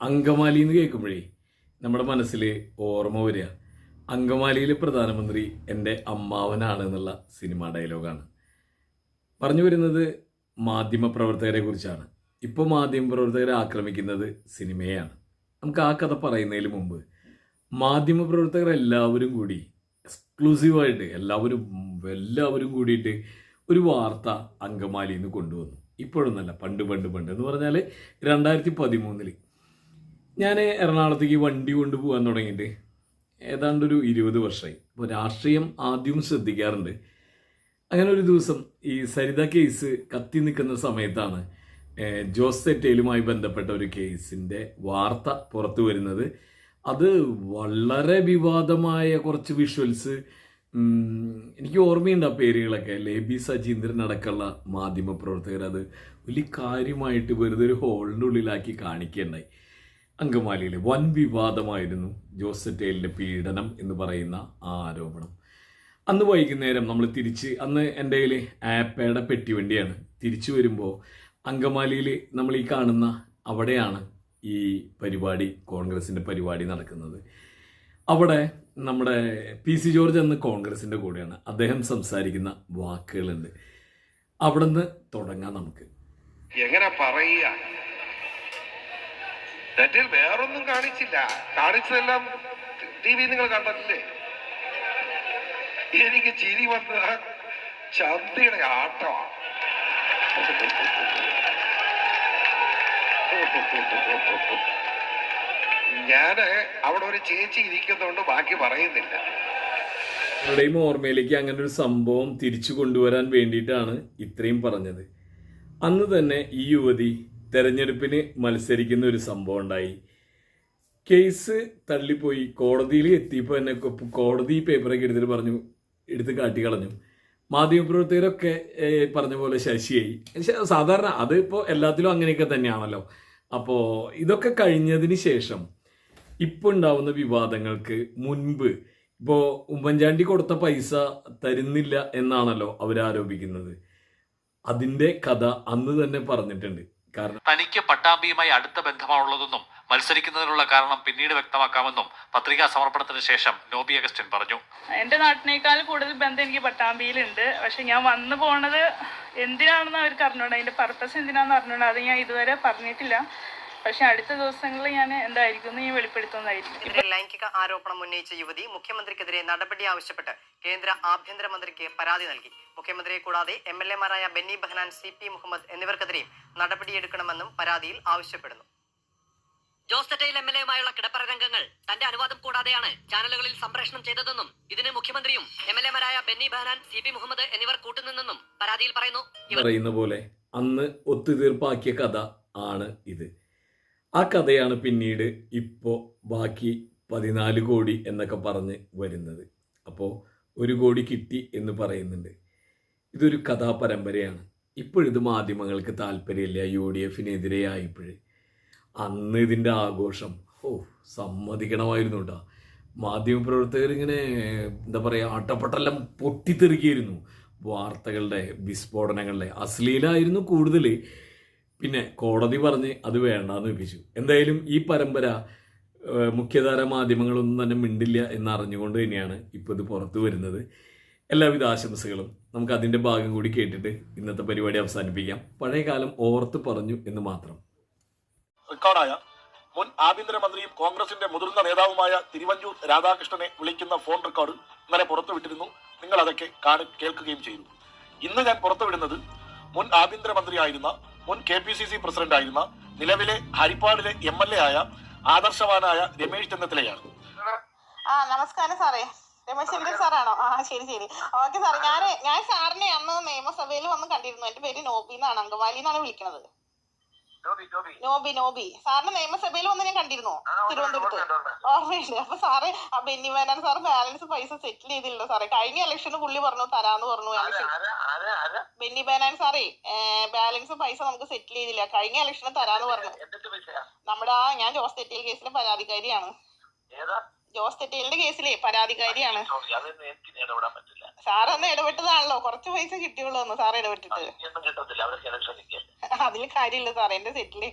അങ്കമാലി എന്ന് കേൾക്കുമ്പോഴേ നമ്മുടെ മനസ്സിൽ ഓർമ്മ വരിക. അങ്കമാലിയിലെ പ്രധാനമന്ത്രി എന്റെ അമ്മാവനാണ് എന്നുള്ള സിനിമ ഡയലോഗാണ്. പറഞ്ഞു വരുന്നത് മാധ്യമപ്രവർത്തകരെ കുറിച്ചാണ്. ഇപ്പോൾ മാധ്യമപ്രവർത്തകരെ ആക്രമിക്കുന്നത് സിനിമയാണ് നമുക്ക് ആ കഥ പറയുന്നതിന് മുമ്പ് മാധ്യമപ്രവർത്തകർ എല്ലാവരും കൂടി എക്സ്ക്ലൂസീവായിട്ട് എല്ലാവരും എല്ലാവരും കൂടിയിട്ട് ഒരു വാർത്ത അങ്കമാലിയിൽ നിന്ന് കൊണ്ടുവന്നു. ഇപ്പോഴൊന്നല്ല പണ്ട് പണ്ട് പണ്ട് എന്ന് പറഞ്ഞാൽ രണ്ടായിരത്തി പതിമൂന്നിൽ ഞാൻ എറണാകുളത്തേക്ക് വണ്ടി കൊണ്ടുപോകാൻ തുടങ്ങിയിട്ട് ഏതാണ്ട് ഒരു ഇരുപത് വർഷമായി അപ്പോൾ രാഷ്ട്രീയം ആദ്യം ശ്രദ്ധിക്കാറുണ്ട്. അങ്ങനെ ഒരു ദിവസം ഈ സരിത കേസ് കത്തി നിൽക്കുന്ന സമയത്താണ് ജോസ് തെറ്റേലുമായി ബന്ധപ്പെട്ട ഒരു കേസിന്റെ വാർത്ത പുറത്തു വരുന്നത്. അത് വളരെ വിവാദമായ കുറച്ച് വിഷ്വൽസ് എനിക്ക് ഓർമ്മയുണ്ട് ആ പേരുകളൊക്കെ. ലേബി സജീന്ദ്രൻ അടക്കമുള്ള മാധ്യമപ്രവർത്തകർ അത് വലിയ കാര്യമായിട്ട് വെറുതെ ഒരു ഹോളിന്റെ ഉള്ളിലാക്കി കാണിക്കുകയുണ്ടായി. അങ്കമാലിയിൽ വൻ വിവാദമായിരുന്നു ജോസ് ടേലിന്റെ പീഡനം എന്ന് പറയുന്ന ആ ആരോപണം. അന്ന് വൈകുന്നേരം നമ്മൾ തിരിച്ച് അന്ന് എന്റെ കയ്യിൽ ആപ്പയുടെ പെട്ടിവണ്ടിയാണ്. തിരിച്ചു വരുമ്പോൾ അങ്കമാലിയിൽ നമ്മൾ ഈ കാണുന്ന അവിടെയാണ് ഈ പരിപാടി കോൺഗ്രസിന്റെ പരിപാടി നടക്കുന്നത്. അവിടെ നമ്മുടെ പി സി ജോർജ് എന്ന കോൺഗ്രസിന്റെ കൂടെയാണ്. അദ്ദേഹം സംസാരിക്കുന്ന വാക്കുകളുണ്ട്. അവിടെ നിന്ന് തുടങ്ങാം നമുക്ക്. എങ്ങനെ പറയുക? തെറ്റിൽ വേറൊന്നും കാണിച്ചില്ല. കാണിച്ചതെല്ലാം ടി വി നിങ്ങൾ കണ്ടല്ലേ എനിക്ക് ചിരി വന്നത് ചന്തിയുടെ ആട്ടമാണ്. ഞാൻ അവിടെ ഒരു ചേച്ചി ഇരിക്കുന്നതുകൊണ്ട് ബാക്കി പറയുന്നില്ല. അവരുടെയും ഓർമ്മയിലേക്ക് അങ്ങനെ ഒരു സംഭവം തിരിച്ചു കൊണ്ടുവരാൻ വേണ്ടിയിട്ടാണ് ഇത്രയും പറഞ്ഞത്. അന്ന് തന്നെ ഈ യുവതി തെരഞ്ഞെടുപ്പിന് മത്സരിക്കുന്ന ഒരു സംഭവം ഉണ്ടായി. കേസ് തള്ളിപ്പോയി. കോടതിയിൽ എത്തിയപ്പോൾ എന്നെ കോടതി പേപ്പറൊക്കെ എടുത്തിട്ട് പറഞ്ഞു എടുത്ത് കാട്ടി കളഞ്ഞു. മാധ്യമപ്രവർത്തകരൊക്കെ പറഞ്ഞ പോലെ ശശിയായി. സാധാരണ അത് ഇപ്പോൾ എല്ലാത്തിലും അങ്ങനെയൊക്കെ തന്നെയാണല്ലോ. അപ്പോൾ ഇതൊക്കെ കഴിഞ്ഞതിന് ശേഷം ഇപ്പോൾ ഉണ്ടാവുന്ന വിവാദങ്ങൾക്ക് മുൻപ് ഇപ്പോൾ ഉമ്മൻചാണ്ടി കൊടുത്ത പൈസ തരുന്നില്ല എന്നാണല്ലോ അവരാരോപിക്കുന്നത്. അതിന്റെ കഥ അന്ന് തന്നെ പറഞ്ഞിട്ടുണ്ട്. കാരണം തനിക്ക് പട്ടാമ്പിയുമായി അടുത്ത ബന്ധമാണുള്ളതെന്നും മത്സരിക്കുന്നതിനുള്ള കാരണം പിന്നീട് വ്യക്തമാക്കാമെന്നും പത്രികാ സമർപ്പണത്തിന് ശേഷം നോബി അഗസ്റ്റിൻ പറഞ്ഞു. എന്റെ നാട്ടിനേക്കാൾ കൂടുതൽ ബന്ധം എനിക്ക് പട്ടാമ്പിയിലുണ്ട്. പക്ഷെ ഞാൻ വന്നു പോണത് എന്തിനാണെന്ന് അവർക്ക് അറിഞ്ഞോണ്ട് അതിന്റെ പർപ്പസ് എന്തിനാണെന്ന് അറിഞ്ഞോണ്ട് അത് ഞാൻ ഇതുവരെ പറഞ്ഞിട്ടില്ല. പക്ഷെ അടുത്ത ദിവസങ്ങളിൽ ഞാൻ എന്തായിരിക്കും എന്ന് ഞാൻ വെളിപ്പെടുത്തുന്നതായിരിക്കും. ലൈംഗിക ആരോപണം ഉന്നയിച്ച യുവതി മുഖ്യമന്ത്രിക്കെതിരെ നടപടി ആവശ്യപ്പെട്ട് കേന്ദ്ര ആഭ്യന്തരമന്ത്രിക്ക് പരാതി നൽകി. മുഖ്യമന്ത്രിയെ കൂടാതെ എം എൽ എമാരായ ബെന്നി ബെഹനാൻ സി പി മുഹമ്മദ് എന്നിവർക്കെതിരെയും നടപടിയെടുക്കണമെന്നും പരാതിയിൽ ആവശ്യപ്പെടുന്നു. ജോസ് തെറ്റയിൽ എം എൽ എയുമായുള്ള കിടപ്പറ രംഗങ്ങൾ തന്റെ അനുവാദം കൂടാതെയാണ് ചാനലുകളിൽ സംപ്രേഷണം ചെയ്തതെന്നും ഇതിന് മുഖ്യമന്ത്രിയും എം എൽ എമാരായ ബെന്നി ബെഹനാൻ സി പി മുഹമ്മദ് എന്നിവർ കൂട്ടുനിന്നെന്നും പരാതിയിൽ പറയുന്നു. പറയുന്ന പോലെ അന്ന് ഒത്തുതീർപ്പാക്കിയ കഥ ആണ് ഇത്. ആ കഥയാണ് പിന്നീട് ഇപ്പോൾ ബാക്കി പതിനാല് കോടി എന്നൊക്കെ പറഞ്ഞ് വരുന്നത്. അപ്പോൾ ഒരു കോടി കിട്ടി എന്ന് പറയുന്നുണ്ട്. ഇതൊരു കഥാപരമ്പരയാണ്. ഇപ്പോഴിത് മാധ്യമങ്ങൾക്ക് താല്പര്യമില്ല. യു ഡി എഫിനെതിരെയായപ്പോഴേ അന്ന് ഇതിന്റെ ആഘോഷം ഓ സമ്മതിക്കണമായിരുന്നു കേട്ടോ. മാധ്യമപ്രവർത്തകർ ഇങ്ങനെ എന്താ പറയുക ആട്ടപ്പട്ടെല്ലാം പൊട്ടിത്തെറിക്കുകയായിരുന്നു വാർത്തകളുടെ വിസ്ഫോടനങ്ങളുടെ അശ്ലീലായിരുന്നു കൂടുതൽ പിന്നെ കോടതി പറഞ്ഞ് അത് വേണ്ടാന്ന് വെപ്പിച്ചു. എന്തായാലും ഈ പരമ്പര മുഖ്യധാര മാധ്യമങ്ങളൊന്നും തന്നെ മിണ്ടില്ല എന്ന് അറിഞ്ഞുകൊണ്ട് തന്നെയാണ് ഇപ്പോൾ ഇത് പുറത്തു വരുന്നത്. എല്ലാവിധ ആശംസകളും നമുക്ക് അതിന്റെ ഭാഗം കൂടി കേട്ടിട്ട് ഇന്നത്തെ പരിപാടി അവസാനിപ്പിക്കാം. പഴയ കാലം ഓർത്ത് പറഞ്ഞു എന്ന് മാത്രം. റെക്കോർഡായ മുൻ ആഭ്യന്തരമന്ത്രിയും കോൺഗ്രസിന്റെ മുതിർന്ന നേതാവുമായ തിരുവഞ്ചൂർ രാധാകൃഷ്ണനെ വിളിക്കുന്ന ഫോൺ റെക്കോർഡ് ഇന്നലെ പുറത്തുവിട്ടിരുന്നു. നിങ്ങൾ അതൊക്കെ കേൾക്കുകയും ചെയ്തു ഇന്ന് ഞാൻ പുറത്തുവിടുന്നത് മുൻ ആഭ്യന്തരമന്ത്രിയായിരുന്ന മുൻ K P C C president ആയിരുന്ന നിലവിലെ ഹരിപ്പാടിലെ എം എൽ എ ആയ ആദർശവാനായ രമേശ് ചെന്നിത്തലയാണ്. ആ നമസ്കാരം സാറേ. രമേശ് ചന്ദ്രൻ സാറാണോ? ആ ശരി ശരി. ഓക്കെ സാറേ ഞാൻ ഞാൻ സാറിനെ അന്ന് നിയമസഭയിൽ വന്ന് കണ്ടിരുന്നു. എന്റെ പേര് നോബി എന്നാണ് അങ്കമാലി എന്നാണ് വിളിക്കുന്നത് നോബി നോബി. സാറിന് നിയമസഭയിൽ വന്ന് ഞാൻ കണ്ടിരുന്നു? തിരുവനന്തപുരത്ത്. ഓർമ്മയില്ല? അപ്പൊ സാറ് ആ ബെന്നി വേനാൻ സാറ് ബാലൻസ് പൈസ സെറ്റിൽ ചെയ്തില്ല സാറേ. കഴിഞ്ഞ ഇലക്ഷന് പുള്ളി പറഞ്ഞു തരാന്ന് പറഞ്ഞു. ബെന്നി ബേനാൻ സാറേ ബാലൻസ് പൈസ നമുക്ക് സെറ്റിൽ ചെയ്തില്ല. കഴിഞ്ഞ ഇലക്ഷന് തരാന്ന് പറഞ്ഞു. നമ്മുടെ ആ ഞാൻ ജോസ് തെറ്റിയൽ കേസിലെ പരാതിക്കാരിയാണ്. ജോസ് തെറ്റിയലിന്റെ കേസിലെ പരാതിക്കാരിയാണ് സാറൊന്ന് ഇടപെട്ടതാണല്ലോ. കുറച്ച് പൈസ കിട്ടിയുള്ളൂ ഒന്ന് സാർ ഇടപെട്ടിട്ട് അതിൽ കാര്യമില്ല സാറേ. എന്റെ സെറ്റിൽ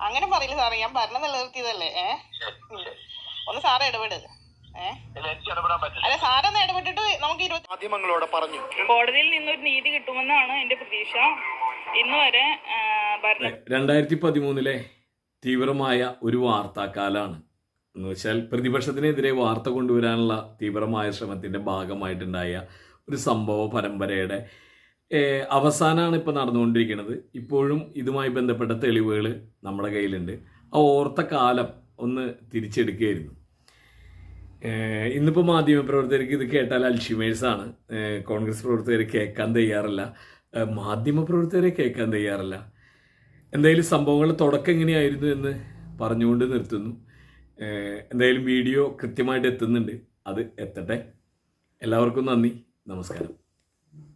അങ്ങനെ പറയില്ല സാറേ. ഞാൻ ഭരണം നിലനിർത്തിയതല്ലേ. ഏ? ഒന്ന് സാറ് ഇടപെടുക അല്ല സാറൊന്ന് ഇടപെട്ടിട്ട് നമുക്ക് മാധ്യമങ്ങളോട് പറഞ്ഞു. കോടതിയിൽ നിന്നൊരു നീതി കിട്ടുമെന്നാണ് എന്റെ പ്രതീക്ഷ. ഇന്ന് വരെ രണ്ടായിരത്തി പതിമൂന്നിലെ തീവ്രമായ ഒരു വാർത്താക്കാലാണ് എന്ന് വെച്ചാൽ പ്രതിപക്ഷത്തിനെതിരെ വാർത്ത കൊണ്ടുവരാനുള്ള തീവ്രമായ ശ്രമത്തിന്റെ ഭാഗമായിട്ടുണ്ടായ ഒരു സംഭവ പരമ്പരയുടെ അവസാനമാണ് ഇപ്പോൾ നടന്നുകൊണ്ടിരിക്കുന്നത്. ഇപ്പോഴും ഇതുമായി ബന്ധപ്പെട്ട തെളിവുകൾ നമ്മുടെ കയ്യിലുണ്ട്. ആ ഓർത്ത കാലം ഒന്ന് തിരിച്ചെടുക്കുകയായിരുന്നു. ഇന്നിപ്പോൾ മാധ്യമപ്രവർത്തകർക്ക് ഇത് കേട്ടാൽ അൽഷിമേഴ്സാണ്. കോൺഗ്രസ് പ്രവർത്തകർ കേൾക്കാൻ തയ്യാറല്ല. മാധ്യമപ്രവർത്തകരെ കേൾക്കാൻ തയ്യാറല്ല. എന്തായാലും സംഭവങ്ങളുടെ തുടക്കം എങ്ങനെയായിരുന്നു എന്ന് പറഞ്ഞുകൊണ്ട് നിർത്തുന്നു. എന്തായാലും വീഡിയോ കൃത്യമായിട്ട് എത്തുന്നുണ്ട്. അത് എത്തട്ടെ. എല്ലാവർക്കും നന്ദി. നമസ്കാരം.